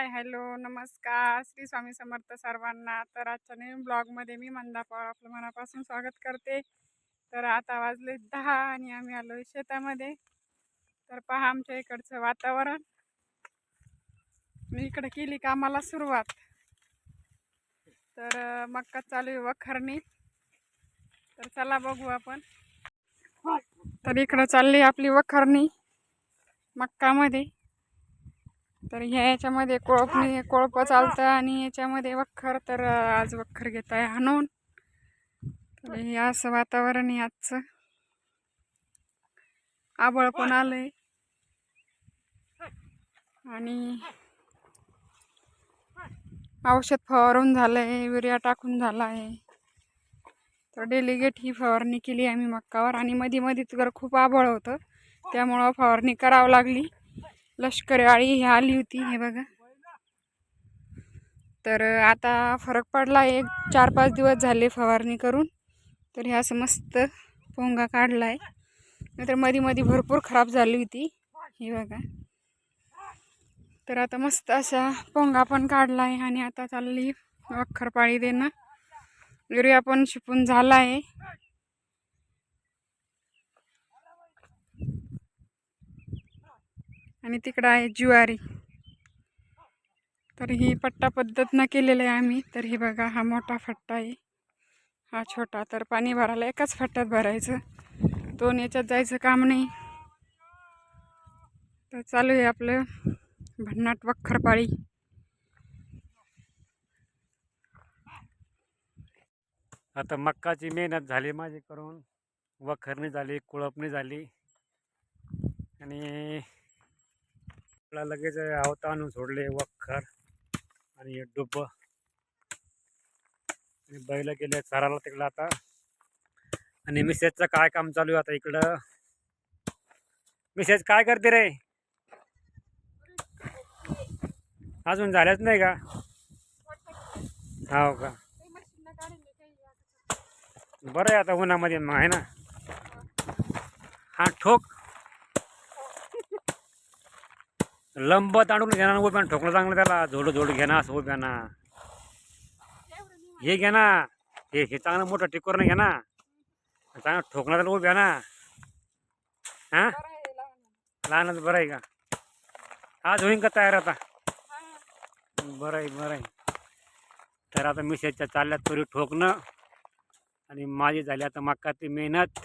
Hi hello नमस्कार. श्री स्वामी समर्थ सर्वांना. तर आजच्या नवीन ब्लॉगमध्ये मी मंदा पवार आपलं मनापासून स्वागत करते. तर आता वाजले दहा आणि आम्ही आलो शेतामध्ये. तर पहा आमच्या इकडचं वातावरण. मी इकडे केली कामाला सुरुवात. तर मक्का चालू आहे वखरणी. तर चला बघू आपण. तर इकडं चालली आपली वखरणी मक्कामध्ये. तर ह्या याच्यामध्ये कोळपणी कोळपं चालतं आणि याच्यामध्ये वखर तर आज वखर घेत आहे हाणून तर हे असं वातावरण आहे आजचं. आबळ पण आलंय. आणि औषध फवारून झालंय युरिया टाकून झाला आहे तर डेलिगेट ही फवारणी केली आम्ही मक्कावर आणि मध्ये मध्ये तर खूप आबळ होतं. त्यामुळं फवारणी करावं लागली. लष्करी आळी ही आली होती हे बघा. तर आता फरक पडला एक चार पाच दिवस झाले फवारणी करून. तर हे असं मस्त पोंगा काढला आहे नाहीतरमध्ये मध्ये भरपूर खराब झाली होती हे बघा. तर आता मस्त असा पोंगा पण काढला आहे आणि आता चालली वखरपाळी देणं. युरिया पण शिपून झाला आहे आणि तिकडं आहे ज्वारी. तर ही पट्टा पद्धतनं केलेलं आहे आम्ही. तर हे बघा हा मोठा फट्टा आहे. हा छोटा. तर पाणी भरायला एकाच फट्ट्यात भरायचं. दोन याच्यात जायचं काम नाही. तर चालू आहे आपलं भन्नाट वखरपाळी आता मक्काची मेहनत झाली माझी करून. वखरणी झाली कुळपणी झाली. आणि आपला लगेच आवता आणून सोडले वखर आणि हे डुब्ब आणि बैल गेले चाराला तिकडं आता. आणि मिसेजचं काय काम चालू आहे आता इकडं? मिसेज काय करते रे? अजून झाल्याच नाही का? हो का? बरं आहे आता उन्हामध्ये मग आहे ना? हा ठोक. लंब तांडून घेणार ना उभ्या ठोकणं चांगलं त्याला. झोडं झोडू घेणार असं उभ्या ना. हे घ्या ना. हे हे चांगलं मोठं टिकोर घ्या ना. चांगलं ठोकणार त्याला उभ्या ना. हा? लहानच बरं आहे का? आज होईन का तयार आता? बरं आहे बरं आहे. तर आता मिसेजच्या चालल्यात तरी ठोकणं. आणि माझी झाली आता मक्काची मेहनत.